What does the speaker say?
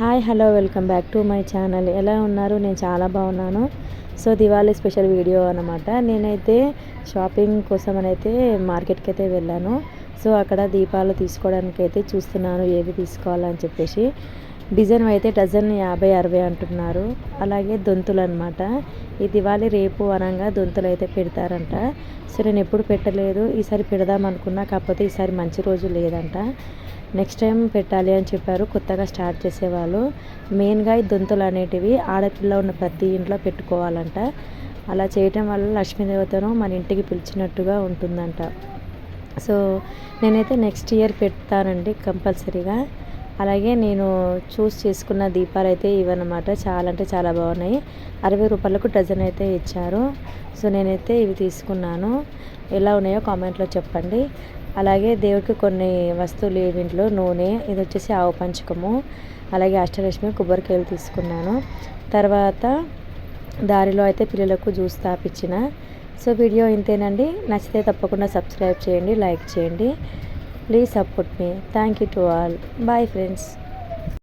Hi hello welcome back to my channel ఎలా ఉన్నారు? నేను చాలా బాగున్నాను. సో దివాళీ స్పెషల్ వీడియో అనమాట నేనైతే షాపింగ్ కోసం అయితే మార్కెట్కి అయితే వెళ్ళాను. సో అక్కడ దీపాలు తీసుకోవడానికి అయితే చూస్తున్నాను ఏవి తీసుకోవాలని చెప్పేసి. డిజైన్ అయితే డజన్ యాభై అరవై అంటున్నారు. అలాగే దొంతులు అనమాట ఈ దివాళీ రేపు అనంగా దొంతులు అయితే పెడతారంట. సో నేను ఎప్పుడు పెట్టలేదు. ఈసారి పెడదాం అనుకున్నా కాకపోతే ఈసారి మంచి రోజు లేదంట. నెక్స్ట్ టైం పెట్టాలి అని చెప్పారు. కొత్తగా స్టార్ట్ చేసేవాళ్ళు. మెయిన్గా ఈ దొంతులు అనేటివి ఆడపిల్ల ఉన్న ప్రతి ఇంట్లో పెట్టుకోవాలంట. అలా చేయటం వల్ల లక్ష్మీదేవతను మన ఇంటికి పిలిచినట్టుగా ఉంటుందంట. సో నేనైతే నెక్స్ట్ ఇయర్ పెడతానండి కంపల్సరీగా. అలాగే నేను చూస్ చేసుకున్న దీపాలు అయితే ఇవన్నమాట. చాలా అంటే చాలా బాగున్నాయి. అరవై రూపాయలకు డజన్ అయితే ఇచ్చారు. సో నేనైతే ఇవి తీసుకున్నాను. ఎలా ఉన్నాయో కామెంట్లో చెప్పండి. అలాగే దేవుడికి కొన్ని వస్తువులు ఇంట్లో? నూనె ఇది వచ్చేసి ఆవు పంచకము. అలాగే అష్టలక్ష్మి కొబ్బరికాయలు తీసుకున్నాను. తర్వాత దారిలో అయితే పిల్లలకు జ్యూస్ తాపించిన సో వీడియో ఇంతేనండి. నచ్చితే తప్పకుండా సబ్స్క్రైబ్ చేయండి లైక్ చేయండి. Please support me thank you to all bye friends